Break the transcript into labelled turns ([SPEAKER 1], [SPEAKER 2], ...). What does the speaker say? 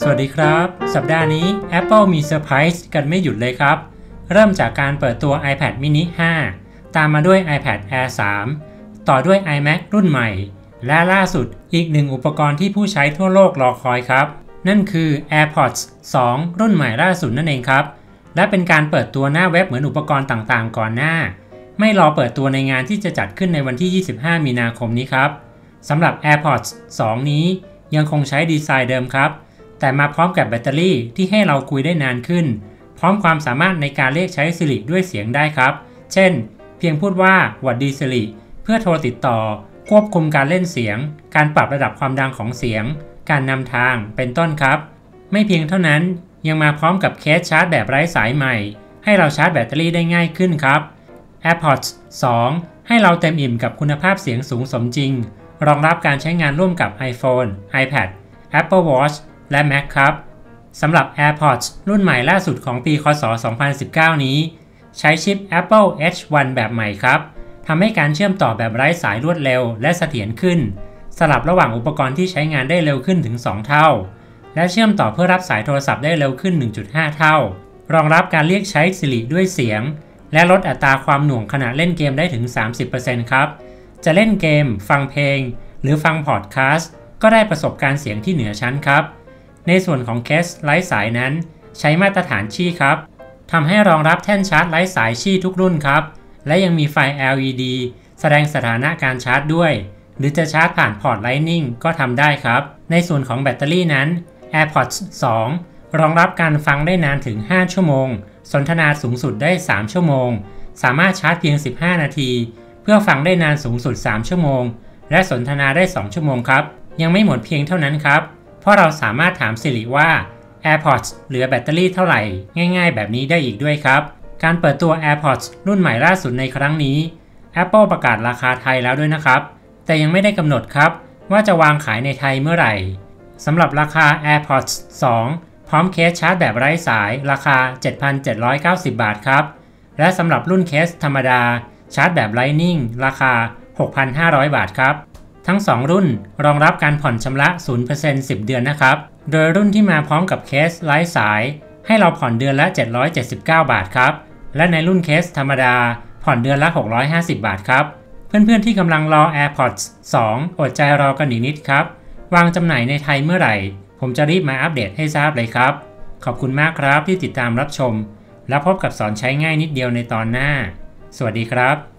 [SPEAKER 1] สวัสดีครับ สัปดาห์นี้ Apple มีเซอร์ไพรส์กันไม่หยุดเลยครับ เริ่มจากการเปิดตัว iPad mini 5 ตามมาด้วย iPad Air 3 ต่อด้วย iMac รุ่นใหม่ และล่าสุดอีกหนึ่งอุปกรณ์ที่ผู้ใช้ทั่วโลกรอคอยครับ นั่นคือ AirPods 2 รุ่นใหม่ล่าสุดนั่นเองครับ และเป็นการเปิดตัวหน้าเว็บเหมือนอุปกรณ์ต่างๆ ก่อนหน้า ไม่รอเปิดตัวในงานที่จะจัดขึ้นในวันที่ 25 มีนาคมนี้ครับสำหรับ AirPods 2 นี้ยังคงใช้ดีไซน์เดิมครับ แต่มาพร้อมกับแบตเตอรี่ที่ให้เราคุยได้นานขึ้น พร้อมความสามารถในการเรียกใช้ Siri ด้วยเสียงได้ครับ เช่น เพียงพูดว่าหวัดดี Siri เพื่อโทรติดต่อ ควบคุมการเล่นเสียง การปรับระดับความดังของเสียง การนำทางเป็นต้นครับ ไม่เพียงเท่านั้นยังมาพร้อมกับเคสชาร์จแบบไร้สายใหม่ ให้เราชาร์จแบตเตอรี่ได้ง่ายขึ้นครับ AirPods 2 ให้เราเต็มอิ่มกับคุณภาพเสียงสูงสมจริง รองรับการใช้งานร่วมกับ iPhone, iPad, Apple Watch และ Mac ครับสำหรับ AirPods รุ่นใหม่ล่าสุดของปีคศ 2019 นี้ ใช้ชิป Apple H1 แบบใหม่ครับทำให้การเชื่อมต่อแบบไร้สายรวดเร็วและเสถียรขึ้น สลับระหว่างอุปกรณ์ที่ใช้งานได้เร็วขึ้นถึง 2 เท่า และเชื่อมต่อเพื่อรับสายโทรศัพท์ได้เร็วขึ้น 1.5 เท่า รองรับการเรียกใช้ Siri ด้วยเสียง และลดอัตราความหน่วงขณะเล่นเกมได้ถึง 30%ครับ จะเล่นเกม ฟังเพลง หรือฟังพอดแคสต์ก็ได้ประสบการณ์เสียงที่เหนือชั้นครับ ในส่วนของเคสไร้สายนั้น ใช้มาตรฐานชี่ครับทำให้รองรับแท่นชาร์จไร้สายชี่ทุกรุ่นครับ และยังมีไฟ LED แสดงสถานะการชาร์จด้วย หรือจะชาร์จผ่านพอร์ต Lightning ก็ทำได้ครับ ในส่วนของแบตเตอรี่นั้น AirPods 2 รองรับการฟังได้นานถึง 5 ชั่วโมง สนทนาสูงสุดได้ 3 ชั่วโมง สามารถชาร์จเพียง 15 นาที เพื่อฟังได้นานสูงสุด 3 ชั่วโมง และสนทนาได้ 2 ชั่วโมงครับ ยังไม่หมดเพียงเท่านั้นครับ เพราะเราสามารถถาม Siri ว่า AirPods เหลือแบตเตอรี่เท่าไหร่ ง่ายๆ แบบนี้ได้อีกด้วยครับ การเปิดตัว AirPods รุ่นใหม่ล่าสุดในครั้งนี้ Apple ประกาศราคาไทยแล้วด้วยนะครับ แต่ยังไม่ได้กำหนดครับ ว่าจะวางขายในไทยเมื่อไหร่สำหรับราคา AirPods 2 พร้อมเคสชาร์จแบบไร้สาย ราคา 7,790 บาทครับ และสำหรับรุ่นเคสธรรมดาชาร์จแบบ Lightning ราคา 6,500 บาทครับ ทั้ง 2 รุ่นรองรับการผ่อนชำระ 0% 10 เดือนนะครับ โดยรุ่นที่มาพร้อมกับเคสไร้สาย ให้เราผ่อนเดือนละ 779 บาทครับ และในรุ่นเคสธรรมดา ผ่อนเดือนละ 650 บาทครับ เพื่อนๆที่กำลังรอ AirPods 2 อดใจรอกันอีกนิดครับ วางจำหน่ายในไทยเมื่อไหร่ ผมจะรีบมาอัปเดตให้ทราบเลยครับ ขอบคุณมากครับที่ติดตามรับชม แล้วพบกับสอนใช้ง่ายนิดเดียวในตอนหน้า สวัสดีครับ